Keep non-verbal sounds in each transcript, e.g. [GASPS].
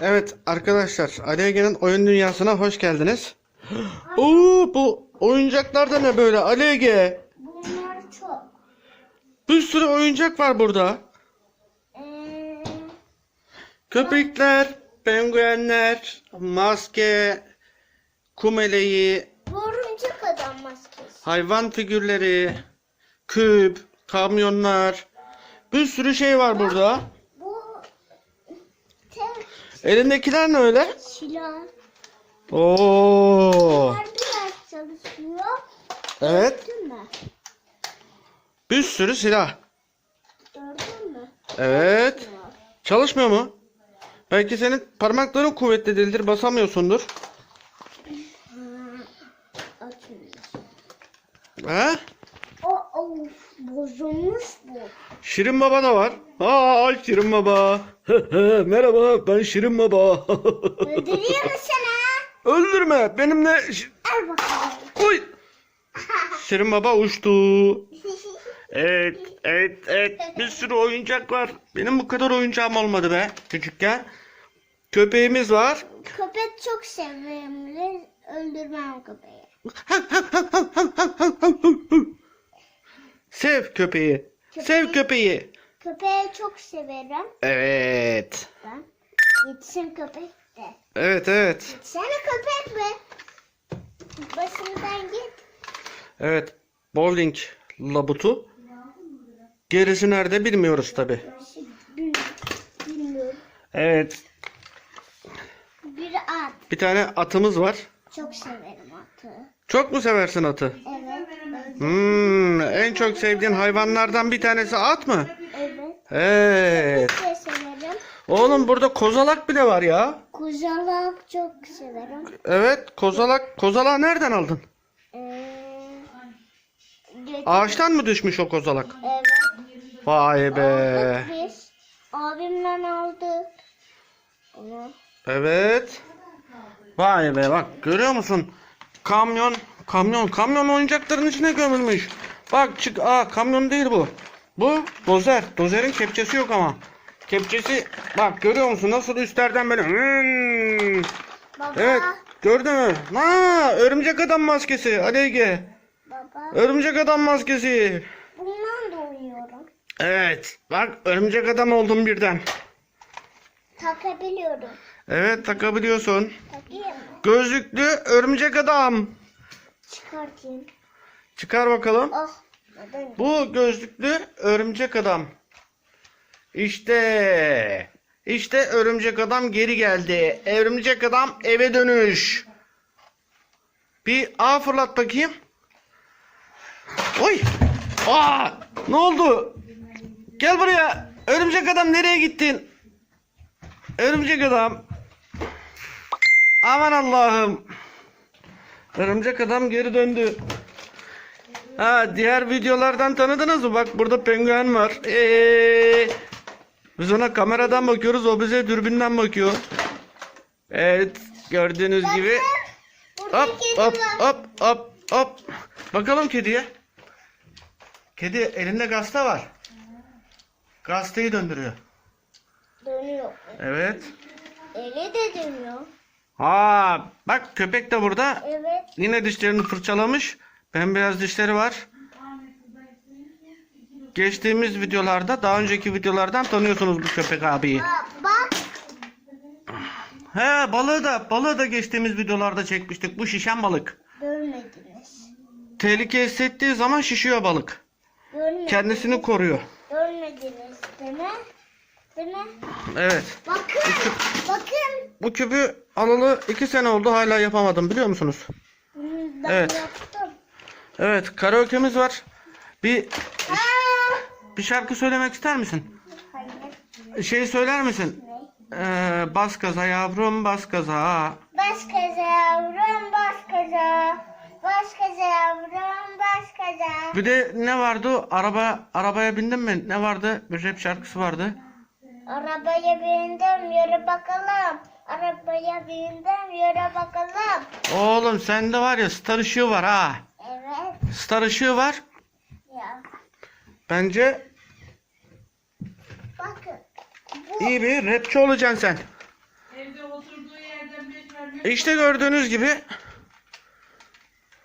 Evet arkadaşlar Ali Ege'nin oyun dünyasına hoş geldiniz. [GASPS] Oo bu oyuncaklar da ne böyle Ali Ege? Bunlar çok. Bir sürü oyuncak var burada. Ee, Köpekler, penguenler, maske, kum eleği, örümcek adam maskesi. hayvan figürleri, küp, kamyonlar. Bir sürü şey var burada. Elindekiler ne öyle? silah. Oo. Biraz çalışıyor. Evet. Gördün mü? Bir sürü silah. Gördün mü? Evet. Çalışmıyor mu? Belki senin parmakların kuvvetli değildir, basamıyorsundur. Ha? O of bozulmuş bu. Şirin Baba da var. Aa, Şirin Baba. Merhaba, ben Şirin Baba. Öldürüyor mu sana? Öldürme, benimle... Al bakalım. Oy! Şirin Baba uçtu. Evet, evet, evet. Bir sürü oyuncak var. Benim bu kadar oyuncağım olmadı be küçükken. Köpeğimiz var. Köpek çok severim. Öldürmem köpeği. Sev köpeği. Sev köpeği. Köpeği çok severim Evet. ben. Yetişin köpek de. Evet, evet. Sana köpek mi? Başımdan git. Evet. Bowling labutu. Gerisi nerede bilmiyoruz tabi. Bil- Bilmiyorum. Evet. Bir at. Bir tane atımız var. Çok severim atı. Çok mu seversin atı? Evet. Hmm, en çok sevdiğin hayvanlardan bir tanesi at mı? Evet. Evet. Çok severim. Oğlum burada kozalak bile var ya. Kuzalak çok severim. Evet, kozalak. Kozalağı nereden aldın? Ee, Ağaçtan mı düşmüş o kozalak? Evet. Vay be. Aldık biz. Abimden aldık. Onu. Evet. Vay be bak görüyor musun? Kamyon, kamyon, kamyon oyuncakların içine gömülmüş. Bak çık, aa kamyon değil bu. Bu dozer. Dozerin kepçesi yok ama. Kepçesi bak görüyor musun nasıl üstlerden böyle. Hmm. Baba. Evet gördün mü? Ha, örümcek adam maskesi. Baba. Örümcek adam maskesi. Bundan da uyuyorum. Evet bak örümcek adam oldum birden. Takabiliyorum. Evet takabiliyorsun. Takayım mı? Gözlüklü örümcek adam. Çıkartayım. Çıkar bakalım. Oh. Neden? Bu gözlüklü örümcek adam. İşte. İşte örümcek adam geri geldi. Örümcek adam eve dönüş. Bir A fırlat bakayım. Oy. Aa, ne oldu? Gel buraya. Örümcek adam nereye gittin? Örümcek adam. Aman Allah'ım. Örümcek adam geri döndü. Ha diğer videolardan tanıdınız mı? Bak burada penguen var. Ee, biz ona kameradan bakıyoruz. O bize dürbünden bakıyor. Evet gördüğünüz gibi. Hop hop hop hop hop. Bakalım kediye. Kedi elinde gazete var. Gazeteyi döndürüyor. Dönüyor. Evet. Eli de dönüyor. Ha bak köpek de burada. Evet. Yine dişlerini fırçalamış. Bembeyaz dişleri var. Geçtiğimiz videolarda, daha önceki videolardan tanıyorsunuz bu köpek abiyi. Bak. He balığı da, balığı da geçtiğimiz videolarda çekmiştik. Bu şişen balık. Görmediniz. Tehlike hissettiği zaman şişiyor balık. Görmediniz. Kendisini koruyor. Görmediniz değil mi? Değil mi? Evet. Bakın. Bakın. Bu küpü alalı iki sene oldu hala yapamadım biliyor musunuz? Hmm, Ben Evet. yaptım. Evet karaoke'miz var. Bir Aa! bir şarkı söylemek ister misin? Hayır. Şey söyler misin? Ne? Ee, bas gaza yavrum bas gaza. Baş kaza yavrum baş kaza. Baş kaza yavrum baş kaza. Bir de ne vardı? Araba arabaya bindin mi? Ne vardı? Bir rap şarkısı vardı. Arabaya bindim yürü bakalım. Arabaya bindim yürü bakalım. Oğlum sende var ya star ışığı var ha. Evet. Star ışığı var. Ya. Bence Bakın. Bu iyi bir rapçi olacaksın sen. İşte gördüğünüz gibi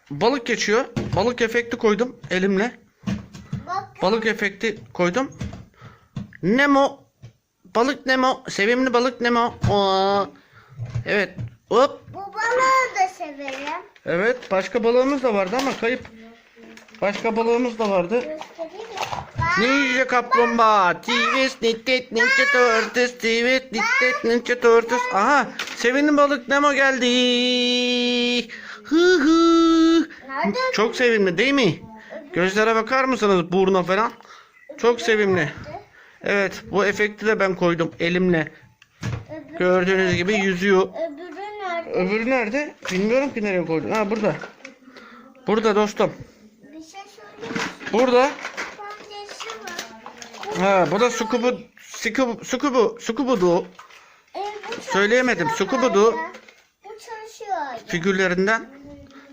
balık geçiyor. Balık efekti koydum elimle. Bakın. Balık efekti koydum. Nemo. Balık Nemo. Sevimli balık Nemo. Oo. Evet. Hop. Bu balığı da severim. Evet. Başka balığımız da vardı ama kayıp. Başka balığımız da vardı. Ninja kaplumbağa. Tivis nittet ninja tortoise. Tivis nittet ninja tortoise. Aha. Sevimli balık Nemo geldi. Hı hı. Çok sevimli değil mi? Gözlere bakar mısınız buruna falan? Çok sevimli. Evet bu efekti de ben koydum elimle. Öbürü, Gördüğünüz gibi yüzüyor. öbürü nerede? Öbürü nerede? Bilmiyorum ki nereye koydum. Ha burada. Burada dostum. Bir şey? Burada. Ha bu da Sukubu Sukubu Sukubu Sukubudu E, bu Söyleyemedim, Sukubudu. figürlerinden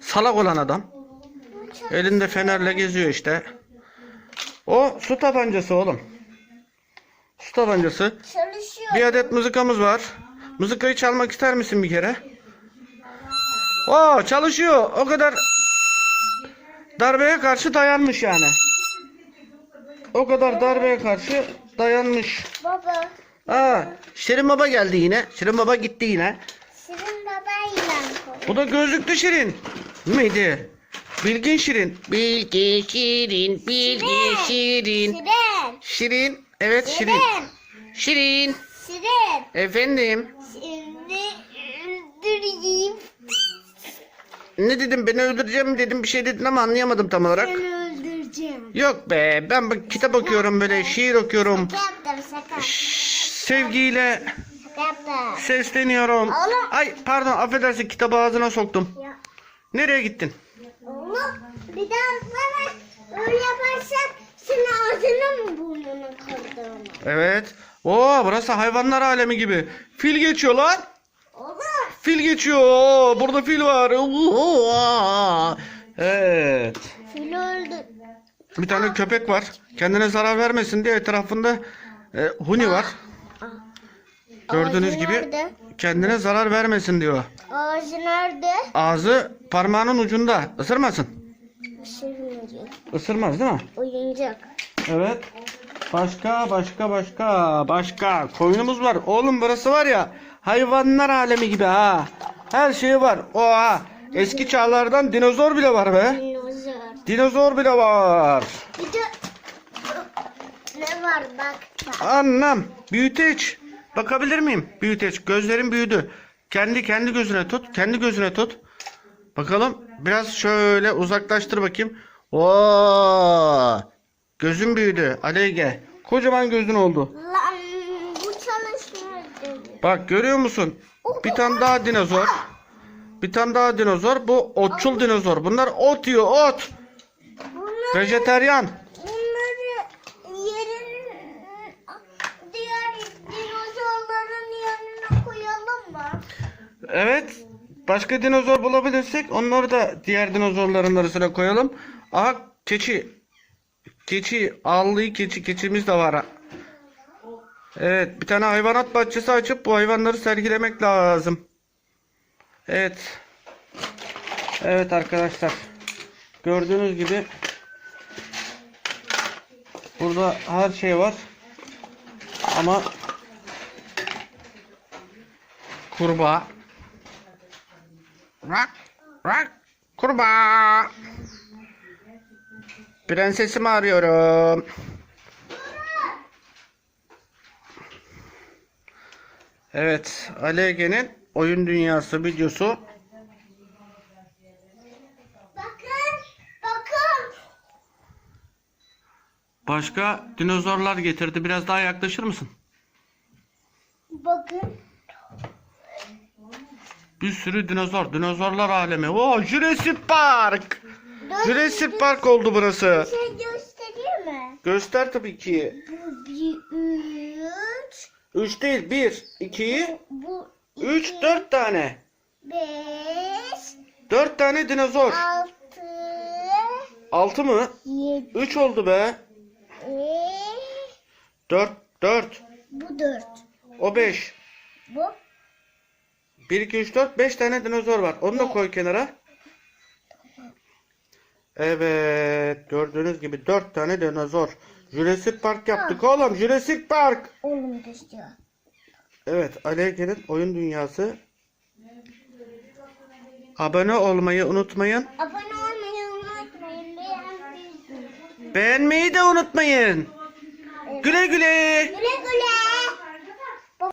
salak olan adam. Elinde fenerle geziyor işte. O su tabancası oğlum. Su tabancası. Çalışıyor. Bir adet mızıkamız var. Mızıkayı çalmak ister misin bir kere? Oo çalışıyor. O kadar darbeye karşı dayanmış yani. O kadar darbeye karşı dayanmış. Baba. Aa, Şirin Baba geldi yine. Şirin Baba gitti yine. Şirin baba koy. Bu da gözlüklü Şirin. Miydi? Bilgin Şirin. Bilgin Şirin, Bilgin Şirin. Şirin. Şirin, evet Şirin. Şirin. Şirin, efendim. Şimdi öldüreyim. Ne dedim beni öldüreceğim dedim bir şey dedin ama anlayamadım tam olarak. Seni öldüreceğim. Yok be ben bak kitap okuyorum böyle şiir okuyorum. Şaka yaptım şaka. Şşş, sevgiyle Şaka yaptım. sesleniyorum. Oğlum. Ay pardon affedersin kitabı ağzına soktum. Ya. Nereye gittin? Oğlum bir daha bana öyle yaparsan senin ağzına mı burnunu kırdığını? Evet. Oo burası hayvanlar alemi gibi. Fil geçiyor lan. Oğlum. Fil geçiyor. Oo, burada fil var. Oo, Evet. Fil öldü. Bir tane köpek var. Kendine zarar vermesin diye etrafında e, huni var. Gördüğünüz Ağzı gibi nerede? kendine zarar vermesin diyor. Ağzı nerede? Ağzı parmağının ucunda. Isırmasın. Sürüncek. Isırmaz değil mi? Oyuncak. Evet. Başka başka başka başka koyunumuz var. Oğlum burası var ya hayvanlar alemi gibi ha. Her şey var. Oha. Eski çağlardan dinozor bile var be. Dinozor. Dinozor bile var. Bir de ne var bak. bak. Anlam. Büyüteç. Bakabilir miyim? Büyüteç. Gözlerim büyüdü. Kendi kendi gözüne tut. Kendi gözüne tut. Bakalım. Biraz şöyle uzaklaştır bakayım. Oo! Gözün büyüdü. Aleyge. Kocaman gözün oldu. Lan bu çalışmıyor. Bak görüyor musun? Bir tane daha dinozor. Bir tane daha dinozor. Bu otçul dinozor. Bunlar ot yiyor. Ot. Bunları, Vejeteryan. bunları yerin diğer dinozorların yanına koyalım mı? Evet. Başka dinozor bulabilirsek onları da diğer dinozorların arasına koyalım. Aha keçi. Keçi. Ağlı keçi. Keçimiz de var. Evet. Bir tane hayvanat bahçesi açıp bu hayvanları sergilemek lazım. Evet. Evet arkadaşlar. Gördüğünüz gibi burada her şey var. Ama kurbağa Rak, rak, kurbağa. Prensesimi arıyorum. Evet, Alege'nin oyun dünyası videosu. Bakın, bakın. Başka dinozorlar getirdi. Biraz daha yaklaşır mısın? Bakın. Bir sürü dinozor. Dinozorlar alemi. Oo, Jurassic Park. Jurassic Park oldu burası. Bir şey göstereyim mi? Göster tabii ki. Bu bir üç. 3 değil, 1, 2, Bu 3, iki, 4 tane. Beş. 4 tane dinozor. Altı. 6 mı? Yedi. 3 oldu be. 4 4 Bu dört. o 5. Bu 1, 2, 3, 4, 5 tane dinozor var. Onu da koy kenara. Evet. Gördüğünüz gibi 4 tane dinozor. Jurassic Park yaptık oğlum. Jurassic Park. Oğlum düştü. Evet. Aleyke'nin oyun dünyası. Abone olmayı unutmayın. Abone olmayı unutmayın. Beğenmeyi de unutmayın. Güle güle. Güle güle.